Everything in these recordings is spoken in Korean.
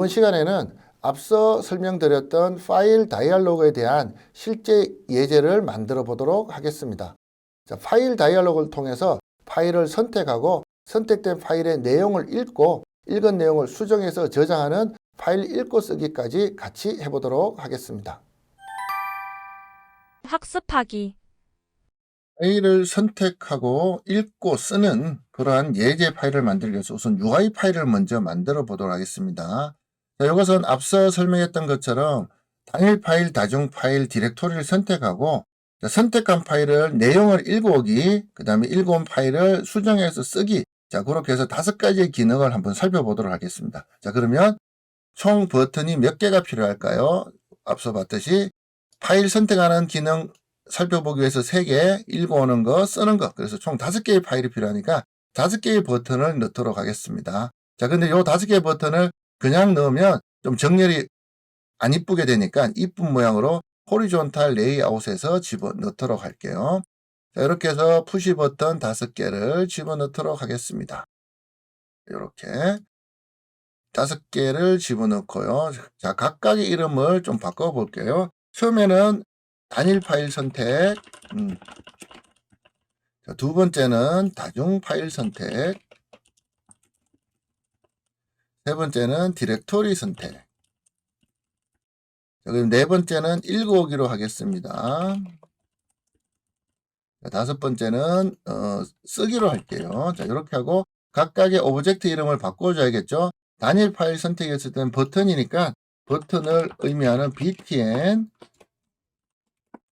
이번 시간에는 앞서 설명드렸던 파일 다이얼로그에 대한 실제 예제를 만들어 보도록 하겠습니다. 자, 파일 다이얼로그를 통해서 파일을 선택하고 선택된 파일의 내용을 읽고 읽은 내용을 수정해서 저장하는 파일 읽고 쓰기까지 같이 해보도록 하겠습니다. 학습하기. 파일을 선택하고 읽고 쓰는 그러한 예제 파일을 만들기 위해서 우선 UI 파일을 먼저 만들어 보도록 하겠습니다. 자, 이것은 앞서 설명했던 것처럼 단일 파일, 다중 파일, 디렉토리를 선택하고 자, 선택한 파일을 내용을 읽어오기, 그 다음에 읽어온 파일을 수정해서 쓰기. 자, 그렇게 해서 다섯 가지의 기능을 한번 살펴보도록 하겠습니다. 자, 그러면 총 버튼이 몇 개가 필요할까요? 앞서 봤듯이 파일 선택하는 기능 살펴보기 위해서 3개, 읽어오는 거, 쓰는 거. 그래서 총 5개의 파일이 필요하니까 5개의 버튼을 넣도록 하겠습니다. 자, 근데 요 5개의 버튼을 그냥 넣으면 좀 정렬이 안 이쁘게 되니까 이쁜 모양으로 호리존탈 레이아웃에서 집어 넣도록 할게요. 자, 이렇게 해서 푸시 버튼 5개를 집어 넣도록 하겠습니다. 이렇게 5개를 집어 넣고요. 자, 각각의 이름을 좀 바꿔 볼게요. 처음에는 단일 파일 선택, 음. 자, 두 번째는 다중 파일 선택, 세 번째는 디렉토리 선택, 자, 그럼 네 번째는 읽어오기로 하겠습니다. 자, 다섯 번째는 어, 쓰기로 할게요. 자, 이렇게 하고 각각의 오브젝트 이름을 바꿔줘야겠죠. 단일 파일 선택했을 때는 버튼이니까 버튼을 의미하는 btn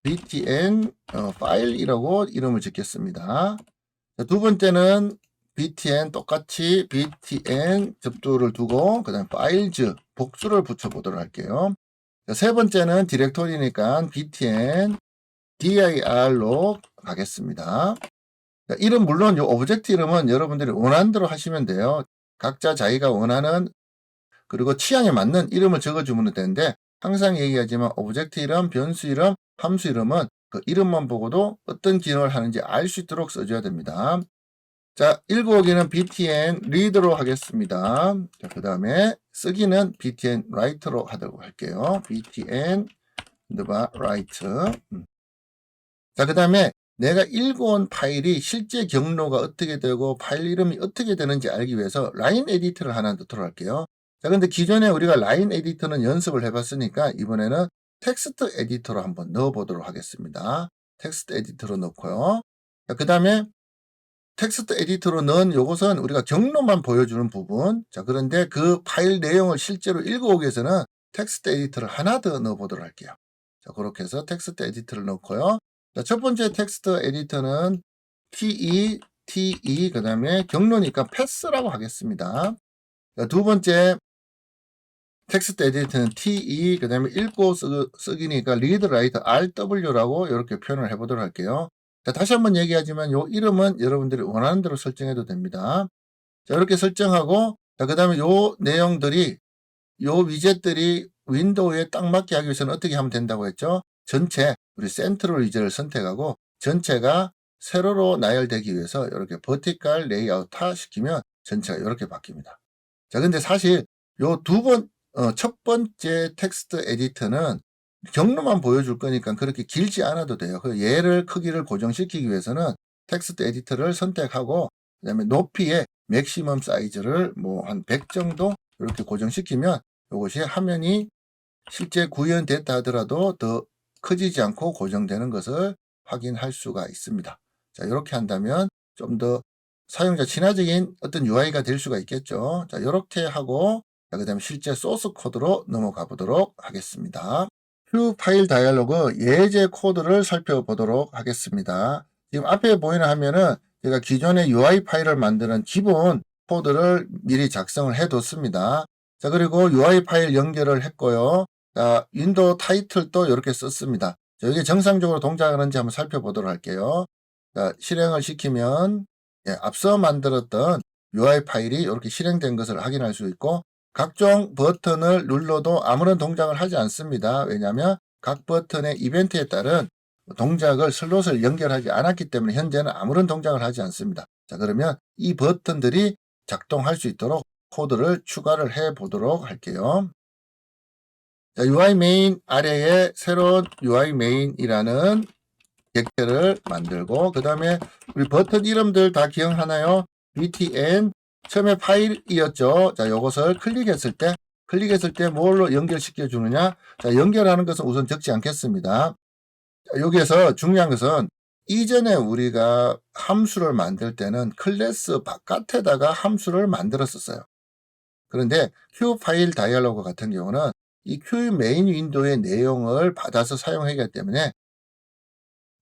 btn 어, 파일이라고 이름을 짓겠습니다. 자, 두 번째는 btn 똑같이 btn 접두를 두고 그 다음에 파일즈 복수를 붙여보도록 할게요. 자, 세 번째는 디렉토리니까 btn dir로 가겠습니다. 자, 이름 물론 이 오브젝트 이름은 여러분들이 원하는 대로 하시면 돼요. 각자 자기가 원하는 그리고 취향에 맞는 이름을 적어주면 되는데 항상 얘기하지만 오브젝트 이름, 변수 이름, 함수 이름은 그 이름만 보고도 어떤 기능을 하는지 알 수 있도록 써줘야 됩니다. 자, 읽어오기는 btn read로 하겠습니다. 자, 그 다음에 쓰기는 btn write로 하도록 할게요. btn write. 음. 자, 그 다음에 내가 읽어온 파일이 실제 경로가 어떻게 되고 파일 이름이 어떻게 되는지 알기 위해서 라인 에디터를 하나 넣도록 할게요. 자, 근데 기존에 우리가 라인 에디터는 연습을 해봤으니까 이번에는 텍스트 에디터로 한번 넣어보도록 하겠습니다. 텍스트 에디터로 넣고요. 자, 그 다음에 텍스트 에디터로 넣은 요것은 우리가 경로만 보여주는 부분. 자, 그런데 그 파일 내용을 실제로 읽어오기 위해서는 텍스트 에디터를 하나 더 넣어보도록 할게요. 자, 그렇게 해서 텍스트 에디터를 넣고요. 자, 첫 번째 텍스트 에디터는 te, te, 그 다음에 경로니까 패스라고 하겠습니다. 자, 두 번째 텍스트 에디터는 te, 그 다음에 읽고 쓰, 쓰기니까 read, write, rw라고 이렇게 표현을 해보도록 할게요. 자, 다시 한번 얘기하지만 요 이름은 여러분들이 원하는 대로 설정해도 됩니다. 자, 이렇게 설정하고, 자, 그 다음에 요 내용들이, 요 위젯들이 윈도우에 딱 맞게 하기 위해서는 어떻게 하면 된다고 했죠? 전체, 우리 센트럴 위젯을 선택하고, 전체가 세로로 나열되기 위해서 이렇게 버티컬 레이아웃 타 시키면 전체가 이렇게 바뀝니다. 자, 근데 사실 요 두 번, 어, 첫 번째 텍스트 에디터는 경로만 보여줄 거니까 그렇게 길지 않아도 돼요. 그 얘를 크기를 고정시키기 위해서는 텍스트 에디터를 선택하고 그다음에 높이의 맥시멈 사이즈를 뭐 한 100 정도 이렇게 고정시키면 이것이 화면이 실제 구현됐다 하더라도 더 커지지 않고 고정되는 것을 확인할 수가 있습니다. 자, 이렇게 한다면 좀 더 사용자 친화적인 어떤 UI가 될 수가 있겠죠. 자, 이렇게 하고 그 다음에 실제 소스 코드로 넘어가 보도록 하겠습니다. 큐 파일 다이얼로그 예제 코드를 살펴보도록 하겠습니다. 지금 앞에 보이는 화면은 제가 기존의 UI 파일을 만드는 기본 코드를 미리 작성을 해 뒀습니다. 자, 그리고 UI 파일 연결을 했고요. 자, 윈도우 타이틀도 이렇게 썼습니다. 자, 이게 정상적으로 동작하는지 한번 살펴보도록 할게요. 자, 실행을 시키면 예, 앞서 만들었던 UI 파일이 이렇게 실행된 것을 확인할 수 있고 각종 버튼을 눌러도 아무런 동작을 하지 않습니다. 왜냐하면 각 버튼의 이벤트에 따른 동작을 슬롯을 연결하지 않았기 때문에 현재는 아무런 동작을 하지 않습니다. 자 그러면 이 버튼들이 작동할 수 있도록 코드를 추가를 해 보도록 할게요. 자, UI main 아래에 새로운 UI main이라는 객체를 만들고 그 다음에 우리 버튼 이름들 다 기억하나요? btn 처음에 파일이었죠. 자, 요것을 클릭했을 때 클릭했을 때 뭘로 연결시켜 주느냐? 자, 연결하는 것은 우선 적지 않겠습니다. 자, 여기에서 중요한 것은 이전에 우리가 함수를 만들 때는 클래스 바깥에다가 함수를 만들었었어요. 그런데 Q 파일 다이얼로그 같은 경우는 이 Q 메인 윈도우의 내용을 받아서 사용하기 때문에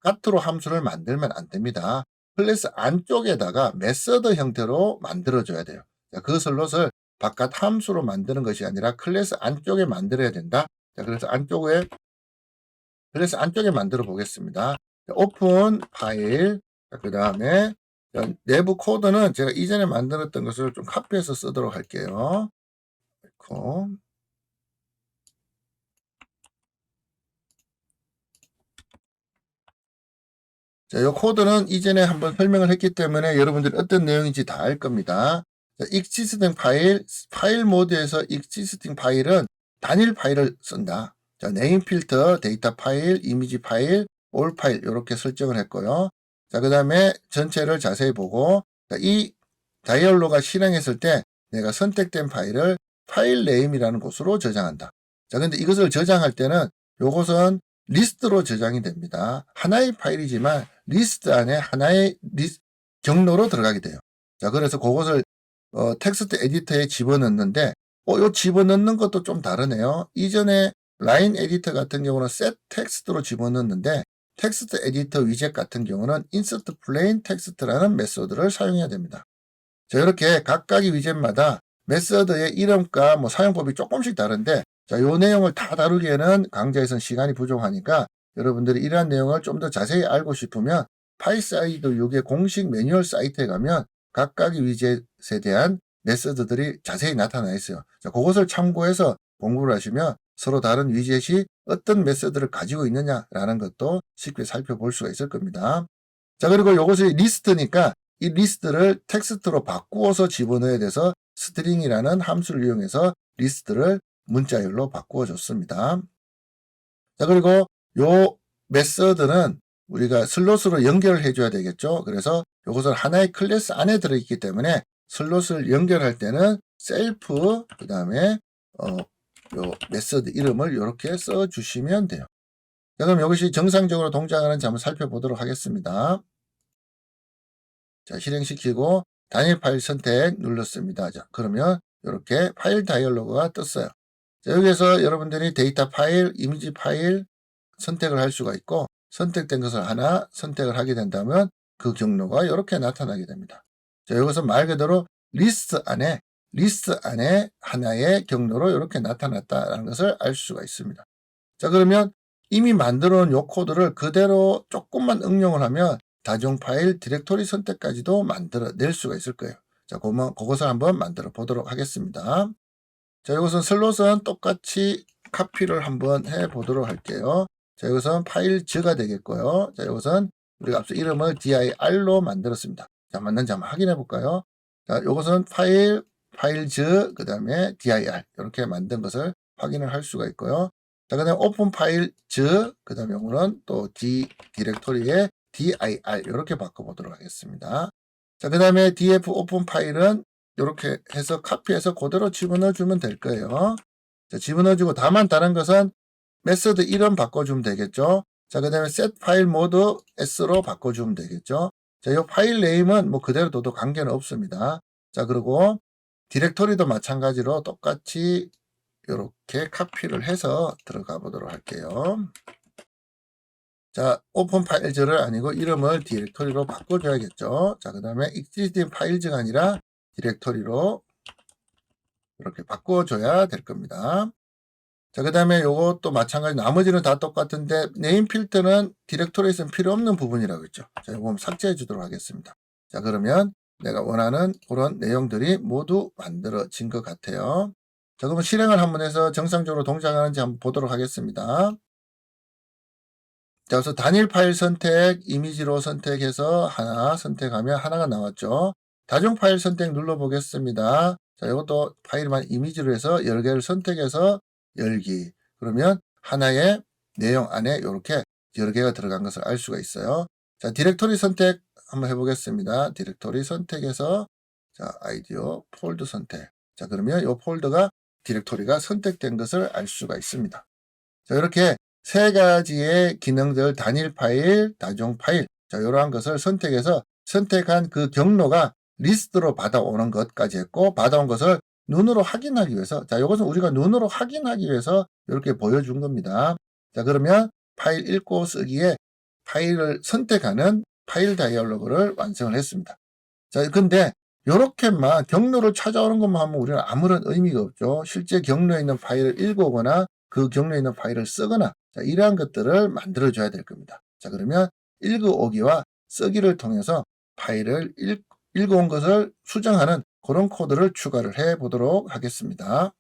바깥으로 함수를 만들면 안 됩니다. 클래스 안쪽에다가 메서드 형태로 만들어줘야 돼요. 자, 그 슬롯을 바깥 함수로 만드는 것이 아니라 클래스 안쪽에 만들어야 된다. 자, 그래서 안쪽에 클래스 안쪽에 만들어 보겠습니다. 자, 오픈 파일 그 다음에 내부 코드는 제가 이전에 만들었던 것을 좀 카피해서 쓰도록 할게요. 그리고 자, 이 코드는 이전에 한번 설명을 했기 때문에 여러분들이 어떤 내용인지 다 알 겁니다. 자, existing 파일, 파일 모드에서 existing 파일은 단일 파일을 쓴다. 자, 네임 필터, 데이터 파일, 이미지 파일, 올 파일 이렇게 설정을 했고요. 자, 그 다음에 전체를 자세히 보고 자, 이 다이얼로가 실행했을 때 내가 선택된 파일을 파일 네임이라는 곳으로 저장한다. 자, 근데 이것을 저장할 때는 요것은 리스트로 저장이 됩니다. 하나의 파일이지만 리스트 안에 하나의 리스, 경로로 들어가게 돼요. 자, 그래서 그것을 어, 텍스트 에디터에 집어넣는데 어, 요 집어넣는 것도 좀 다르네요. 이전에 라인 에디터 같은 경우는 set 텍스트로 집어넣는데 텍스트 에디터 위젯 같은 경우는 insert plain text라는 메소드를 사용해야 됩니다. 자, 이렇게 각각의 위젯마다 메서드의 이름과 뭐 사용법이 조금씩 다른데 자, 요 내용을 다 다루기에는 강좌에서는 시간이 부족하니까 여러분들이 이러한 내용을 좀 더 자세히 알고 싶으면 파이사이드 6의 공식 매뉴얼 사이트에 가면 각각의 위젯에 대한 메서드들이 자세히 나타나 있어요. 자, 그것을 참고해서 공부를 하시면 서로 다른 위젯이 어떤 메서드를 가지고 있느냐라는 것도 쉽게 살펴볼 수가 있을 겁니다. 자, 그리고 이것이 리스트니까 이 리스트를 텍스트로 바꾸어서 집어넣어야 돼서 스트링이라는 함수를 이용해서 리스트를 문자열로 바꾸어 줬습니다. 자, 그리고 요 메서드는 우리가 슬롯으로 연결을 해줘야 되겠죠. 그래서 이것을 하나의 클래스 안에 들어있기 때문에 슬롯을 연결할 때는 셀프 그 다음에 어, 요 메서드 이름을 이렇게 써주시면 돼요. 자, 그럼 이것이 정상적으로 동작하는지 한번 살펴보도록 하겠습니다. 자, 실행시키고 단일 파일 선택 눌렀습니다. 자, 그러면 이렇게 파일 다이얼로그가 떴어요. 자, 여기에서 여러분들이 데이터 파일, 이미지 파일 선택을 할 수가 있고 선택된 것을 하나 선택을 하게 된다면 그 경로가 이렇게 나타나게 됩니다. 자, 이것은 말 그대로 리스트 안에 리스트 안에 하나의 경로로 이렇게 나타났다는 것을 알 수가 있습니다. 자, 그러면 이미 만들어 놓은 요 코드를 그대로 조금만 응용을 하면 다중 파일 디렉토리 선택까지도 만들어 낼 수가 있을 거예요. 자, 그것을 한번 만들어 보도록 하겠습니다. 자, 이것은 슬롯은 똑같이 카피를 한번 해 보도록 할게요. 자, 이것은 파일즈가 되겠고요. 자, 이것은 우리가 앞서 이름을 dir로 만들었습니다. 자, 맞는지 한번 확인해 볼까요? 자, 이것은 파일, 파일즈, 그 다음에 dir 이렇게 만든 것을 확인을 할 수가 있고요. 자, 그 다음에 오픈 파일즈, 그 다음에 요거는 또 d 디렉토리에 dir 이렇게 바꿔보도록 하겠습니다. 자, 그 다음에 df 오픈 파일은 이렇게 해서 카피해서 그대로 집어넣어 주면 될 거예요. 자, 집어넣어 주고 다만 다른 것은 메서드 이름 바꿔주면 되겠죠. 자, 그 다음에 set 파일 모드 s로 바꿔주면 되겠죠. 자, 이 파일 네임은 뭐 그대로 둬도 관계는 없습니다. 자, 그리고 디렉토리도 마찬가지로 똑같이 이렇게 카피를 해서 들어가 보도록 할게요. 자, 오픈 파일즈를 아니고 이름을 디렉토리로 바꿔줘야겠죠. 자, 그 다음에 existing 파일즈가 아니라 디렉토리로 이렇게 바꿔줘야 될 겁니다. 자, 그 다음에 요것도 마찬가지 나머지는 다 똑같은데 네임 필터는 디렉토리에서는 필요 없는 부분이라고 했죠. 자, 이거 삭제해 주도록 하겠습니다. 자, 그러면 내가 원하는 그런 내용들이 모두 만들어진 것 같아요. 자, 그러면 실행을 한번 해서 정상적으로 동작하는지 한번 보도록 하겠습니다. 자, 그래서 단일 파일 선택, 이미지로 선택해서 하나 선택하면 하나가 나왔죠. 다중 파일 선택 눌러보겠습니다. 자, 이것도 파일만 이미지로 해서 여러 개를 선택해서 열기. 그러면 하나의 내용 안에 이렇게 여러 개가 들어간 것을 알 수가 있어요. 자, 디렉토리 선택 한번 해보겠습니다. 디렉토리 선택해서 자, 아이디어 폴더 선택. 자, 그러면 이 폴더가 디렉토리가 선택된 것을 알 수가 있습니다. 자, 이렇게 세 가지의 기능들 단일 파일, 다중 파일, 자, 이러한 것을 선택해서 선택한 그 경로가 리스트로 받아오는 것까지 했고, 받아온 것을 눈으로 확인하기 위해서, 자, 이것은 우리가 눈으로 확인하기 위해서 이렇게 보여준 겁니다. 자, 그러면 파일 읽고 쓰기에 파일을 선택하는 파일 다이얼로그를 완성을 했습니다. 자, 근데 이렇게만 경로를 찾아오는 것만 하면 우리는 아무런 의미가 없죠. 실제 경로에 있는 파일을 읽어오거나 그 경로에 있는 파일을 쓰거나 자, 이러한 것들을 만들어 줘야 될 겁니다. 자, 그러면 읽어오기와 쓰기를 통해서 파일을 읽, 읽어온 것을 수정하는 그런 코드를 추가를 해 보도록 하겠습니다.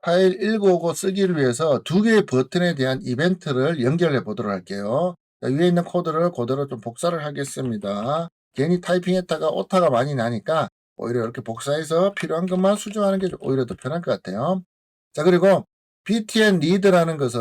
파일 읽어오고 쓰기를 위해서 두 개의 버튼에 대한 이벤트를 연결해 보도록 할게요. 자, 위에 있는 코드를 그대로 좀 복사를 하겠습니다. 괜히 타이핑했다가 오타가 많이 나니까 오히려 이렇게 복사해서 필요한 것만 수정하는 게 오히려 더 편할 것 같아요. 자, 그리고 btn read라는 것은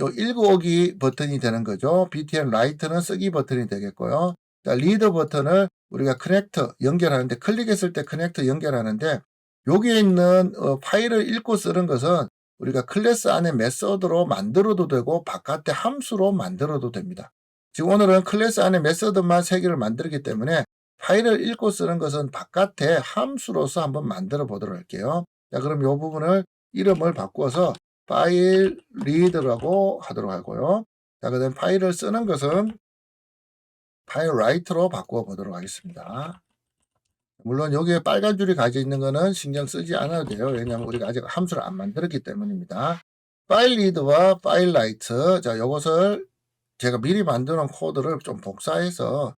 요 읽어오기 버튼이 되는 거죠. btn write는 쓰기 버튼이 되겠고요. 자, read 버튼을 우리가 connect 연결하는데 클릭했을 때 connect 연결하는데 여기에 있는 어, 파일을 읽고 쓰는 것은 우리가 클래스 안에 메서드로 만들어도 되고 바깥에 함수로 만들어도 됩니다. 지금 오늘은 클래스 안에 메서드만 세 개를 만들기 때문에 파일을 읽고 쓰는 것은 바깥에 함수로서 한번 만들어 보도록 할게요. 자, 그럼 이 부분을 이름을 바꿔서 파일 리드라고 하도록 하고요. 자, 그 다음 파일을 쓰는 것은 파일 라이트로 바꿔 보도록 하겠습니다. 물론 여기에 빨간 줄이 가져 있는 거는 신경 쓰지 않아도 돼요. 왜냐하면 우리가 아직 함수를 안 만들었기 때문입니다. 파일 리드와 파일 라이트. 자, 이것을 제가 미리 놓은 코드를 좀 복사해서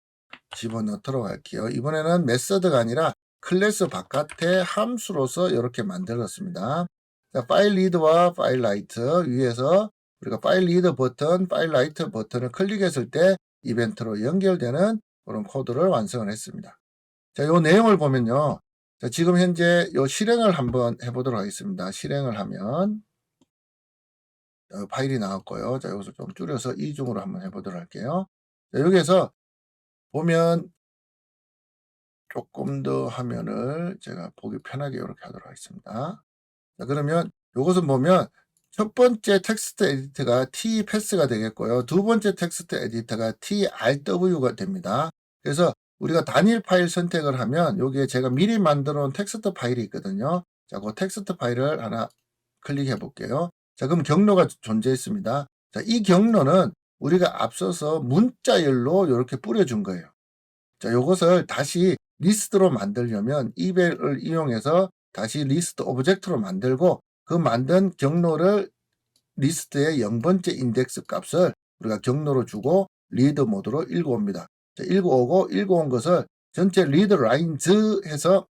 집어넣도록 할게요. 이번에는 메서드가 아니라 클래스 바깥에 함수로서 이렇게 만들었습니다. 자, 파일 리드와 파일 라이트 위에서 우리가 파일 리드 버튼, 파일 라이트 버튼을 클릭했을 때 이벤트로 연결되는 그런 코드를 완성을 했습니다. 자, 요 내용을 보면요. 자, 지금 현재 요 실행을 한번 해보도록 하겠습니다. 실행을 하면 어, 파일이 나왔고요. 자, 여기서 좀 줄여서 이중으로 한번 해보도록 할게요. 자, 여기에서 보면 조금 더 화면을 제가 보기 편하게 이렇게 하도록 하겠습니다. 자, 그러면 이것은 보면 첫 번째 텍스트 에디터가 T 패스가 되겠고요. 두 번째 텍스트 에디터가 TRW가 됩니다. 그래서 우리가 단일 파일 선택을 하면 여기에 제가 미리 만들어 놓은 텍스트 파일이 있거든요. 자, 그 텍스트 파일을 하나 클릭해 볼게요. 자, 그럼 경로가 존재했습니다. 자, 이 경로는 우리가 앞서서 문자열로 이렇게 뿌려준 거예요. 자, 이것을 다시 리스트로 만들려면 이벨을 이용해서 다시 리스트 오브젝트로 만들고 그 만든 경로를 리스트의 0번째 인덱스 값을 우리가 경로로 주고 리드 모드로 읽어옵니다. 자, 읽어오고 읽어온 것을 전체 리드 라인즈 해서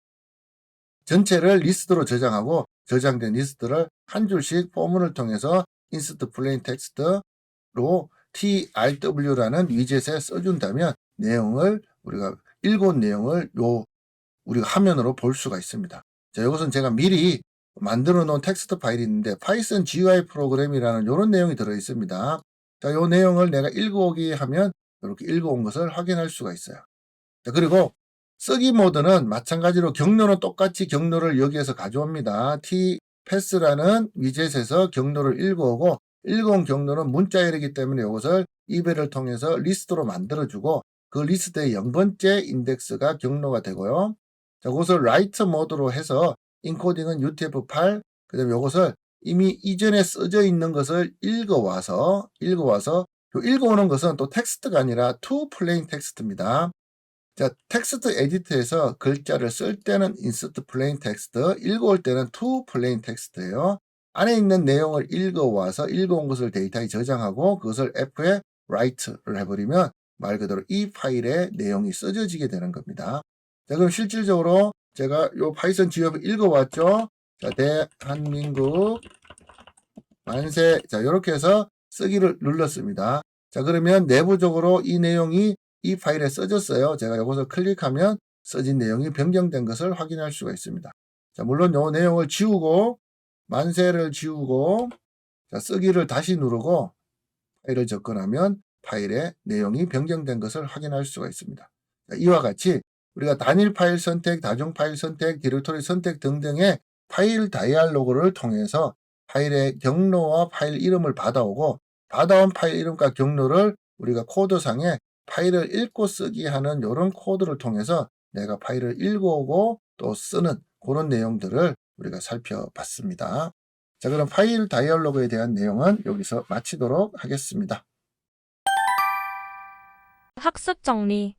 전체를 리스트로 저장하고 저장된 리스트를 한 줄씩 포문을 통해서 인스트 플레인 텍스트로 trw라는 위젯에 써준다면 내용을 우리가 읽어온 내용을 요 우리가 화면으로 볼 수가 있습니다. 자, 이것은 제가 미리 만들어 놓은 텍스트 파일이 있는데 파이썬 GUI 프로그램이라는 이런 내용이 들어 있습니다. 자, 이 내용을 내가 읽어오기 하면 이렇게 읽어온 것을 확인할 수가 있어요. 자, 그리고 쓰기 모드는 마찬가지로 경로는 똑같이 경로를 여기에서 가져옵니다. t 패스라는 위젯에서 경로를 읽어오고 읽어온 경로는 문자열이기 때문에 이것을 이벨을 통해서 리스트로 만들어주고 그 리스트의 0번째 인덱스가 경로가 되고요. 자, 그것을 라이트 모드로 해서 인코딩은 UTF-8, 그 다음에 이것을 이미 이전에 써져 있는 것을 읽어와서, 읽어와서, 읽어오는 것은 또 텍스트가 아니라 to plain 텍스트입니다. 자, 텍스트 에디터에서 글자를 쓸 때는 insert plain text, 읽어올 때는 to plain text예요. 안에 있는 내용을 읽어와서 읽어온 것을 데이터에 저장하고 그것을 F에 write를 해버리면 말 그대로 이 파일의 내용이 써져지게 되는 겁니다. 자, 그럼 실질적으로 제가 요 파이썬 지역을 읽어왔죠. 자, 대한민국 만세. 자, 이렇게 해서 쓰기를 눌렀습니다. 자, 그러면 내부적으로 이 내용이 이 파일에 써졌어요. 제가 이것을 클릭하면 써진 내용이 변경된 것을 확인할 수가 있습니다. 자, 물론 요 내용을 지우고 만세를 지우고 자, 쓰기를 다시 누르고 파일을 접근하면 파일의 내용이 변경된 것을 확인할 수가 있습니다. 자, 이와 같이 우리가 단일 파일 선택, 다중 파일 선택, 디렉토리 선택 등등의 파일 다이알로그를 통해서 파일의 경로와 파일 이름을 받아오고 받아온 파일 이름과 경로를 우리가 코드상에 파일을 읽고 쓰기 하는 이런 코드를 통해서 내가 파일을 읽어오고 또 쓰는 그런 내용들을 우리가 살펴봤습니다. 자, 그럼 파일 다이얼로그에 대한 내용은 여기서 마치도록 하겠습니다. 학습 정리